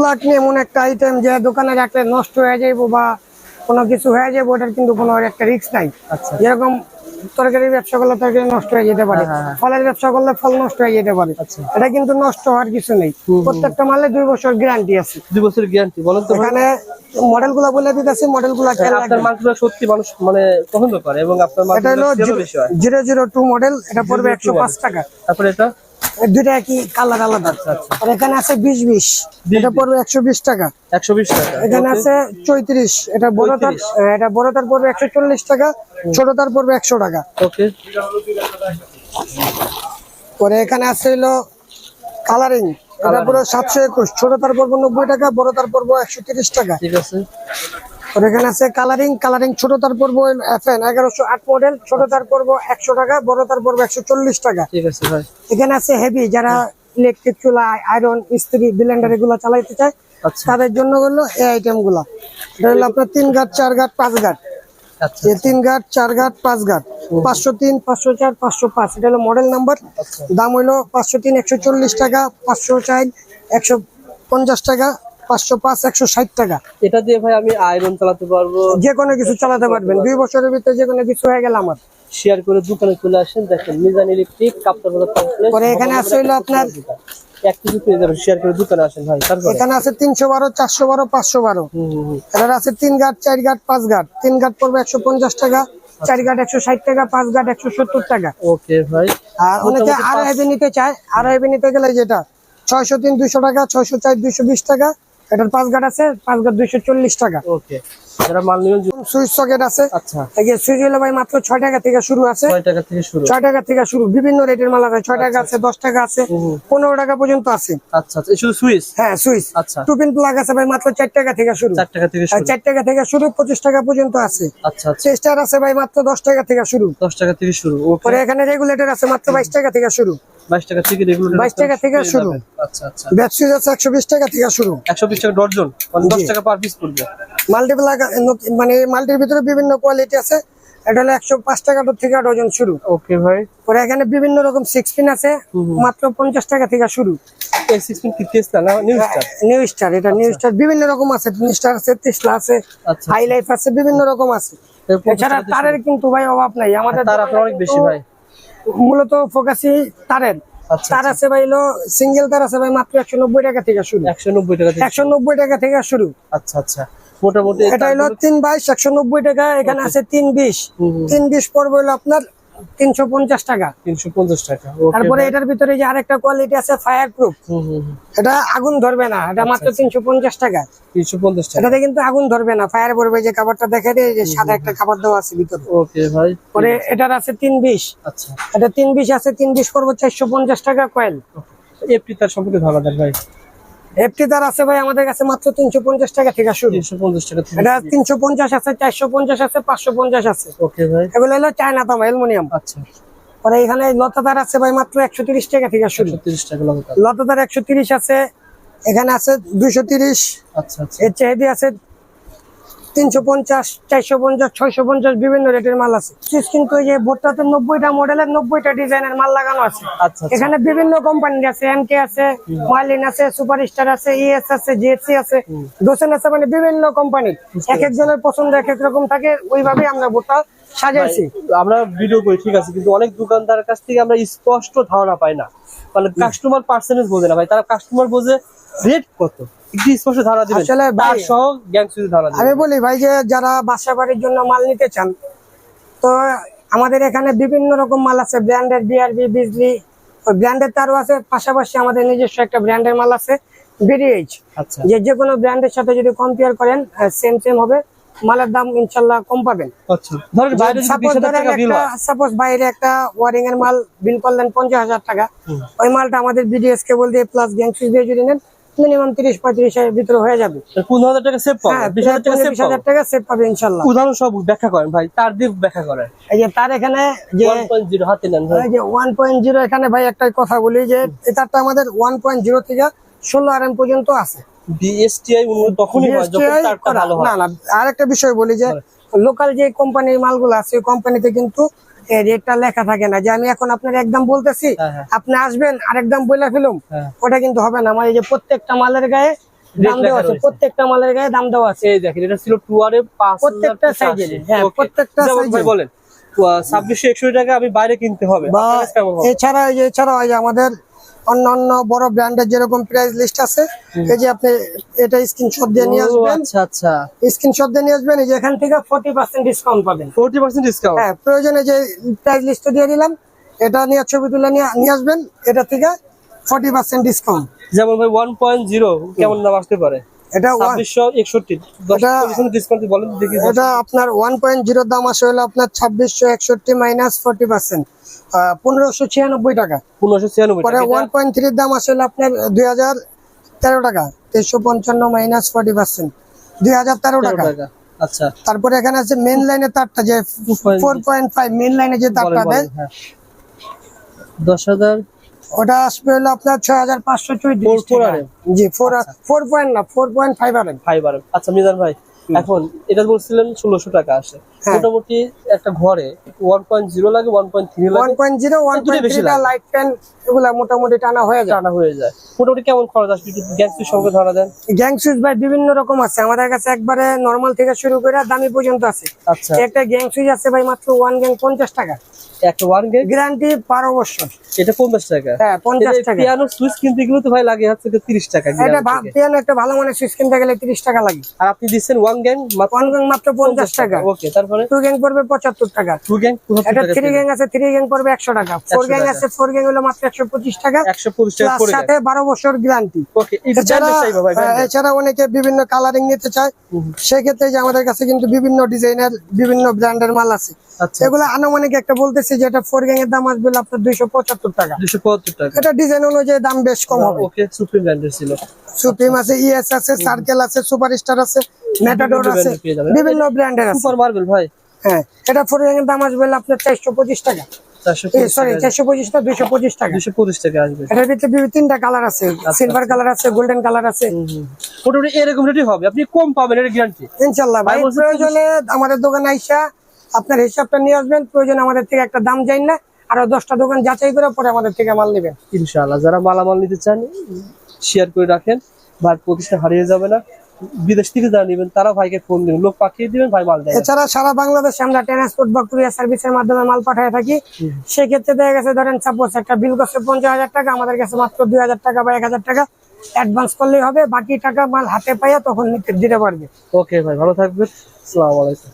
Plug নিয়ে এমন একটা আইটেম যে দোকানে রাখলে নষ্ট হয়ে যাইবো বা কোনো কিছু হয়ে যাব ওটার কিন্তু কোনো একটা রিস্ক নাই। আচ্ছা। যেরকম তরকারি ব্যবসা করলে তরকারি নষ্ট হয়ে যেতে পারে হ্যাঁ, হ্যাঁ। ফলের ব্যবসা করলে ফল নষ্ট হয়ে যেতে পারে। আচ্ছা। এটা কিন্তু নষ্ট হওয়ার কিছু নেই। প্রত্যেকটা মালে দুই বছর গ্যারান্টি আছে। দুই বছরের গ্যারান্টি বলেন তো এখানে মডেলগুলা বলে দিতেছি মডেলগুলা আপনার মাংসটা সত্যি মানুষ মানে পছন্দ করে এবং আপনার এটা হলো হয়। জিরো জিরো টু মডেল এটা পড়বে একশো পাঁচ টাকা। তারপরে এটা? দুইটা কালার আলাদা। আর এখানে আছে বিশ বিশ এটা পড়বে একশো বিশ টাকা। একশো বিশ টাকা এখানে আছে চৈত্রিশ এটা বড় তার এটা বড় তার পড়বে একশো চল্লিশ টাকা ছোট তার পড়বে একশো টাকা। ওকে। পরে এখানে আছে হলো কালারিং এটা পুরো সাতশো একুশ। ছোট তার পড়ব নব্বই টাকা বড় তার পড়ব একশো তিরিশ টাকা। ঠিক আছে। এখানে আছে কালারিং কালারিং ছোট তার পড়ব এফ এন এগারোশো আট মডেল ছোট তার পড়ব একশো টাকা বড় তার পড়ব একশো চল্লিশ টাকা। ঠিক আছে ভাই। এখানে আছে হেভি যারা ইলেকট্রিক চুলা আয়রন ইস্ত্রি ব্লেন্ডার এগুলো চালাইতে চায় আচ্ছা। তাদের জন্য হলো এই আইটেমগুলা। এটা হলো আপনার তিন গাট চার গাট পাঁচ গাট আচ্ছা। তিন গাট চার গাট পাঁচ গাট পাঁচশো তিন পাঁচশো চার পাঁচশো পাঁচ। এটা হলো মডেল নাম্বার আচ্ছা। দাম হইল পাঁচশো তিন একশো চল্লিশ টাকা পাঁচশো চার একশো পঞ্চাশ টাকা। পাঁচশো পাঁচ একশো ষাট টাকা। এটা দিয়ে ভাই আমি আয়রন চালাতে পারব। যে কোনো কিছু চালাতে পারবেন। দুই বছরের ভিতরে যে কোনো কিছু হয়ে গেল আমার। শেয়ার করে দোকানে চলে আসেন দেখেন মিজান ইলেকট্রিক কাপ্তার পরে এখানে আছে হইল আপনার এক কিছু পেয়ে যাবেন শেয়ার করে দোকানে আসেন ভাই এখানে আছে তিনশো বারো চারশো বারো পাঁচশো বারো। এটার আছে তিন গাট চার গাট পাঁচ গাট তিন গাট পড়বে একশো পঞ্চাশ টাকা চার গাট একশো ষাট টাকা পাঁচ গাট একশো সত্তর টাকা। ওকে ভাই। আর অনেকে আরও হেভি নিতে চায় আরও হেভি নিতে গেলে যেটা? ছয়শো তিন দুইশো টাকা ছয়শো চার দুইশো বিশ টাকা এটার পাঁচ গাট আছে পাঁচ গাট দুইশো চল্লিশ টাকা। ওকে যারা মাল নেবেন সুইচ সকেট আছে। আচ্ছা। সুইচ হলো ভাই মাত্র ছয় টাকা থেকে শুরু আছে। ছয় টাকা থেকে শুরু। ছয় টাকা থেকে শুরু বিভিন্ন রেটের মাল আছে। ছয় টাকা আছে দশ টাকা আছে পনেরো টাকা পর্যন্ত আছে। আচ্ছা আচ্ছা। সুইচ? হ্যাঁ সুইচ। আচ্ছা। টু পিন প্লাগ আছে ভাই মাত্র চার টাকা থেকে শুরু। চার টাকা থেকে শুরু। থেকে শুরু পঁচিশ টাকা পর্যন্ত আছে। আচ্ছা আচ্ছা। আছে ভাই মাত্র দশ টাকা থেকে শুরু। দশ টাকা থেকে শুরু এখানে রেগুলেটর আছে মাত্র বাইশ টাকা থেকে শুরু। বাইশ টাকা থেকে রেগুলার 22 টাকা থেকে শুরু। আচ্ছা আচ্ছা। ব্যাট সুইচ আছে একশো বিশ টাকা থেকে শুরু। টাকা ডর্জন মানে দশ টাকা পার পিস পড়বে। মাল্টিপ্লাগ মানে মাল্টির ভিতরে বিভিন্ন কোয়ালিটি আছে। এটা হলো একশো পাঁচ টাকা থেকে ডজন শুরু। ওকে ভাই। পরে এখানে বিভিন্ন রকম সিক্স পিন আছে। মাত্র পঞ্চাশ টাকা থেকে শুরু। নিউ স্টার নিউ স্টার এটা নিউ স্টার বিভিন্ন রকম আছে নিউ স্টার আছে তিসলা আছে আচ্ছা হাই লাইফ আছে বিভিন্ন রকম আছে। এছাড়া তারের কিন্তু ভাই অভাব নাই। আমাদের তার আপনার অনেক বেশি ভাই। মূলত ফোকাসি তারের। আচ্ছা তার আছে ভাই হলো সিঙ্গেল তার আছে ভাই মাত্র একশো নব্বই টাকা থেকে শুরু। একশো নব্বই টাকা একশো নব্বই টাকা থেকে শুরু। আচ্ছা আচ্ছা। মোটামুটি এটা হলো তিন বাইশ একশো নব্বই টাকা এখানে আছে তিন বিশ। তিন বিশ পর্ব হলো আপনার তিনশো পঞ্চাশ টাকা। তিনশো পঞ্চাশ টাকা তারপরে এটার ভিতরে যে আরেকটা কোয়ালিটি আছে ফায়ার প্রুফ। এটা আগুন ধরবে না এটা মাত্র তিনশো পঞ্চাশ টাকা। তিনশো পঞ্চাশ টাকা। এটাতে কিন্তু আগুন ধরবে না ফায়ার পড়বে যে খাবারটা দেখে রে যে সাদা একটা খাবার দেওয়া আছে ভিতরে। ওকে ভাই পরে এটার আছে তিন বিশ। আচ্ছা। এটা তিন বিশ আছে তিন বিশ পড়ব চারশো পঞ্চাশ টাকা কয়েল এফটি তার সম্পর্কে ধারণা দেন ভাই। এফটি তার আছে ভাই আমাদের কাছে মাত্র তিনশো পঞ্চাশ টাকা থেকে শুরু। তিনশো পঞ্চাশ টাকা এটা তিনশো পঞ্চাশ আছে চারশো পঞ্চাশ আছে পাঁচশো পঞ্চাশ আছে। ওকে ভাই। এগুলো হলো চায়না তামা অ্যালুমিনিয়াম। আচ্ছা। পরে এখানে লতাদার আছে ভাই মাত্র একশো তিরিশ টাকা থেকে শুরু। তিরিশ টাকা লতাদার। একশো তিরিশ আছে এখানে আছে দুশো তিরিশ। আচ্ছা আচ্ছা। এর চাহিদি আছে তিনশো পঞ্চাশ চারশো পঞ্চাশ ছয়শো পঞ্চাশ বিভিন্ন রেটের মাল আছে। কিন্তু এই যে বোর্ডটাতে নব্বইটা মডেলের নব্বইটা ডিজাইনের মাল লাগানো আছে। আচ্ছা আচ্ছা। এখানে বিভিন্ন কোম্পানির আছে এনকে আছে মার্লিন আছে সুপার স্টার আছে ইএস আছে জিএসসি আছে দোসেন আছে মানে বিভিন্ন কোম্পানি এক একজনের পছন্দ এক এক রকম থাকে ওইভাবেই আমরা বোর্ডটা সাজাইছি। আমরা ভিডিও করি ঠিক আছে কিন্তু অনেক দোকানদারের কাছ থেকে আমরা স্পষ্ট ধারণা পাই না। মানে কাস্টমার পার্সেন্টেজ বোঝে না ভাই তারা কাস্টমার বোঝে রেট কত। একটু স্পষ্ট ধারণা দিবেন। আসলে তার সহ গ্যাং সুইচ ধারণা আমি বলি ভাই যে যারা বাসা বাড়ির জন্য মাল নিতে চান তো আমাদের এখানে বিভিন্ন রকম মাল আছে ব্র্যান্ডের বিআরবি বিজলি ব্র্যান্ডের তারও আছে পাশাপাশি আমাদের নিজস্ব একটা ব্র্যান্ডের মাল আছে বিডিএইচ আচ্ছা। যে যে কোনো ব্র্যান্ডের সাথে যদি কম্পেয়ার করেন সেম সেম হবে। মালের দাম ইনশাল্লাহ কম পাবেন। আচ্ছা। সাপোজ সাপোজ বাইরে একটা ওয়ারিং এর মাল বিল করলেন পঞ্চাশ হাজার টাকা ওই মালটা আমাদের বিডিএস কেবল দিয়ে প্লাস গ্যাং সুইচ দিয়ে যদি নেন মিনিমাম তিরিশ পঁয়ত্রিশ এর ভিতরে হয়ে যাবে। পনেরো হাজার টাকা সেভ পাবেন হ্যাঁ বিশ হাজার টাকা বিশ হাজার টাকা সেভ পাবে ইনশাল্লাহ। উদাহরণ সব ব্যাখ্যা করেন ভাই তার দিয়ে ব্যাখ্যা করেন। এই যে তার এখানে যে ওয়ান পয়েন্ট জিরো হাতে নেন এই যে ওয়ান পয়েন্ট জিরো এখানে ভাই একটা কথা বলি যে এটারটা আমাদের ওয়ান পয়েন্ট জিরো থেকে ষোলো আর এম পর্যন্ত আছে। বিএসটিআই তখনই তারটা না না আরেকটা বিষয় বলি যে লোকাল যে কোম্পানির মালগুলো আছে ওই কোম্পানিতে কিন্তু রেটটা লেখা থাকে না। যে আমি এখন আপনার একদম বলতেছি হ্যাঁ, হ্যাঁ। আপনি আসবেন আর একদম বলে ফেলুম হ্যাঁ। ওটা কিন্তু হবে না। আমার এই যে প্রত্যেকটা মালের গায়ে দাম দেওয়া আছে প্রত্যেকটা মালের গায়ে দাম দেওয়া আছে। এই দেখেন এটা ছিল টু আর প্রত্যেকটা সাইজের হ্যাঁ, প্রত্যেকটা বলেন। ছাব্বিশশো একষট্টি টাকা আমি বাইরে কিনতে হবে? এছাড়া এছাড়া আমাদের অন্য অন্য বড় ব্র্যান্ডের যেরকম প্রাইস লিস্ট আছে এই যে আপনি এটা স্ক্রিনশট দিয়ে নিয়ে আসবেন। আচ্ছা আচ্ছা। স্ক্রিনশট দিয়ে নিয়ে আসবেন এই যে এখান থেকে ফোর্টি পার্সেন্ট ডিসকাউন্ট পাবেন। ফোরটি পার্সেন্ট ডিসকাউন্ট হ্যাঁ প্রয়োজনে যে প্রাইস লিস্ট দিয়ে দিলাম এটা নিয়ে ছবি তুলে নিয়ে আসবেন এটা থেকে ফোর্টি পার্সেন্ট ডিসকাউন্ট যেমন ভাই ওয়ান পয়েন্ট জিরো কেমন দাম আসতে পারে? এটা ডিসকাউন্ট বলেন দেখি। এটা আপনার দাম আসে হলো মাইনাস টাকা। পরে দাম আসে হলো আপনার দুই হাজার তেরো টাকা। তেইশশো পঞ্চান্ন মাইনাস ফোর্টি পার্সেন্ট দুই হাজার তেরো টাকা। টাকা। আচ্ছা। তারপরে এখানে আছে মেন লাইনের তারটা যে ফোর পয়েন্ট ফাইভ মেন লাইনে যে তারটা দেয়। বলেন, হ্যাঁ। দশ হাজার ওটা আসবে হলো আপনার ছয় হাজার পাঁচশো চৌত্রিশ জি ফোর ফোর পয়েন্ট না ফোর পয়েন্ট ফাইভ আর ফাইবার আচ্ছা মিজান ভাই এখন এটা বলছিলেন ষোলোশো টাকা আসে। মোটামুটি একটা ঘরে ওয়ান পয়েন্ট জিরো লাগে ওয়ান পয়েন্ট থ্রি ওয়ান লাগে। পয়েন্ট জিরো ওয়ান দুটোই পয়েন্ট বেশি থ্রিটা লাগে। লাইট ফ্যান এগুলা মোটামুটি টানা হয়ে যায়। টানা হয়ে যায়। মোটামুটি কেমন খরচ আসবে একটু গ্যাসের সঙ্গে ধরা দেন। গ্যাং সুইচ ভাই বিভিন্ন রকম আছে। আমাদের কাছে একবারে নর্মাল থেকে শুরু করে দামি পর্যন্ত আছে। আচ্ছা। একটা গ্যাং সুইচ আছে ভাই মাত্র ওয়ান গ্যাং পঞ্চাশ টাকা। একটা গ্যারান্টি বছর। এটা পঞ্চাশ টাকা। হ্যাঁ পঞ্চাশ টাকা। পিয়ানো সুইচ কিনতে গেলে তো ভাই লাগে হচ্ছে তিরিশ টাকা এটা পিয়ানো একটা ভালো মানের সুইচ কিনতে গেলে তিরিশ টাকা লাগে। আর আপনি দিচ্ছেন ওয়ান গ্যাং মাত্র পঞ্চাশ টাকা। ওকে তারপরে টু গ্যাং পড়বে পঁচাত্তর টাকা। টু গ্যাং এটা থ্রি গ্যাং আছে থ্রি গ্যাং পড়বে একশো টাকা। ফোর গ্যাং আছে ফোর গ্যাং হলো মাত্র একশো পঁচিশ টাকা। একশো পঁচিশ টাকা পড়ে সাথে বারো বছর গ্যারান্টি ওকে এটা এছাড়া অনেকে বিভিন্ন কালারিং নিতে চায়। সেক্ষেত্রে যে আমাদের কাছে কিন্তু বিভিন্ন ডিজাইনের বিভিন্ন ব্র্যান্ডের মাল আছে। আচ্ছা। এগুলো আনুমানিক একটা বলতেছি যে এটা ফোর গ্যাং এর দাম আসবে আপনার দুইশো পঁচাত্তর টাকা। দুশো পঁচাত্তর টাকা। এটা ডিজাইন অনুযায়ী দাম বেশ কম হবে। ওকে সুপ্রিম ব্র্যান্ডের ছিল। সুপ্রিম আছে ইএস আছে সার্কেল আছে সুপারস্টার আছে। আছে। বিভিন্ন ব্র্যান্ডের আছে। সুপার মার্বেল ভাই। হ্যাঁ এটা ফোর দাম আসবে আপনার চারশো পঁচিশ টাকা। সরি চারশো পঁচিশ না দুইশো পঁচিশ টাকা। দুশো পঁচিশ টাকা আসবে। এটার ভিতরে তিনটা কালার আছে। সিলভার কালার আছে গোল্ডেন কালার আছে। মোটামুটি এরকম রেটই হবে। আপনি কম পাবেন এটা গ্যারান্টি ইনশাল্লাহ ভাই ভাই প্রয়োজনে আমাদের দোকানে আইসা আপনার হিসাবটা নিয়ে আসবেন। প্রয়োজন আমাদের থেকে একটা দাম যাই না। আরও দশটা দোকান যাচাই করে পরে আমাদের থেকে মাল নেবেন। ইনশাআল্লাহ যারা মালামাল নিতে চান শেয়ার করে রাখেন। ভাই প্রতিষ্ঠান হারিয়ে যাবে না। বিদেশ থেকে যারা নেবেন তারা ভাইকে ফোন দিবেন। লোক পাঠিয়ে দিবেন ভাই মাল দেয়। এছাড়া সারা বাংলাদেশে আমরা ট্রান্সপোর্ট বা কুরিয়ার সার্ভিসের মাধ্যমে মাল পাঠিয়ে থাকি। সেক্ষেত্রে দেখা গেছে ধরেন সাপোজ একটা বিল করছে পঞ্চাশ হাজার টাকা আমাদের কাছে মাত্র দুই হাজার টাকা বা এক হাজার টাকা অ্যাডভান্স করলেই হবে। বাকি টাকা মাল হাতে পাইয়া তখন নিতে দিতে পারবে। ওকে ভাই ভালো থাকবেন। আসসালামু আলাইকুম।